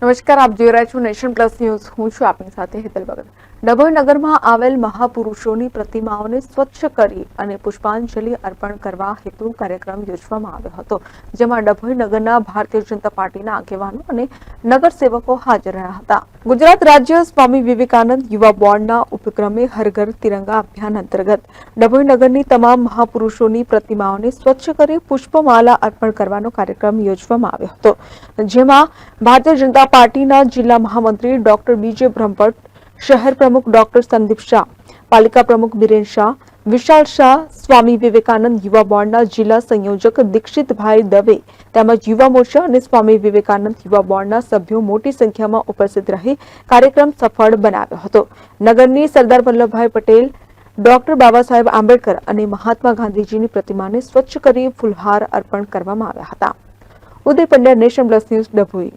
નમસ્કાર, આપ જોઈ રહ્યા છો નેશન પ્લસ ન્યૂઝ. હું છું આપની સાથે હેતલ ભગત. ડભોઈ નગરમાં આવેલ મહાપુરુષોની પ્રતિમાઓને સ્વચ્છ કરી અને પુષ્પાંજલિ અર્પણ કરવા હેતુ કાર્યક્રમ યોજવામાં આવ્યો હતો, જેમાં ડભોઈ નગરના ભારતીય જનતા પાર્ટીના આગેવાનો અને નગરસેવકો હાજર રહ્યા હતા. ગુજરાત રાજ્ય સ્વામી વિવેકાનંદ યુવા બોર્ડના ઉપક્રમે હર ઘર તિરંગા અભિયાન અંતર્ગત ડભોઈનગરની તમામ મહાપુરુષોની પ્રતિમાઓને સ્વચ્છ કરી પુષ્પમાલા અર્પણ કરવાનો કાર્યક્રમ યોજવામાં આવ્યો હતો. જેમાં ભારતીય જનતા પાર્ટીના જિલ્લા મહામંત્રી ડોક્ટર બીજે બ્રહ્મભટ્ટ, શહેર પ્રમુખ ડોક્ટર સંદીપ શાહ, પાલિકા પ્રમુખ બિરેન શાહ વિશાલ શાહ, સ્વામી વિવેકાનંદ યુવા બોર્ડના જિલ્લા સંયોજક દીક્ષિતભાઈ દવે તેમજ યુવા મોરચા અને સ્વામી વિવેકાનંદ યુવા બોર્ડના સભ્યો મોટી સંખ્યામાં ઉપસ્થિત રહી કાર્યક્રમ સફળ બનાવ્યો હતો. નગરની સરદાર વલ્લભભાઈ પટેલ, ડોક્ટર બાબા સાહેબ આંબેડકર અને મહાત્મા ગાંધીજીની પ્રતિમાને સ્વચ્છ કરી ફૂલહાર અર્પણ કરવામાં આવ્યા હતા. Uday Pandya nation plus news Dabhoi.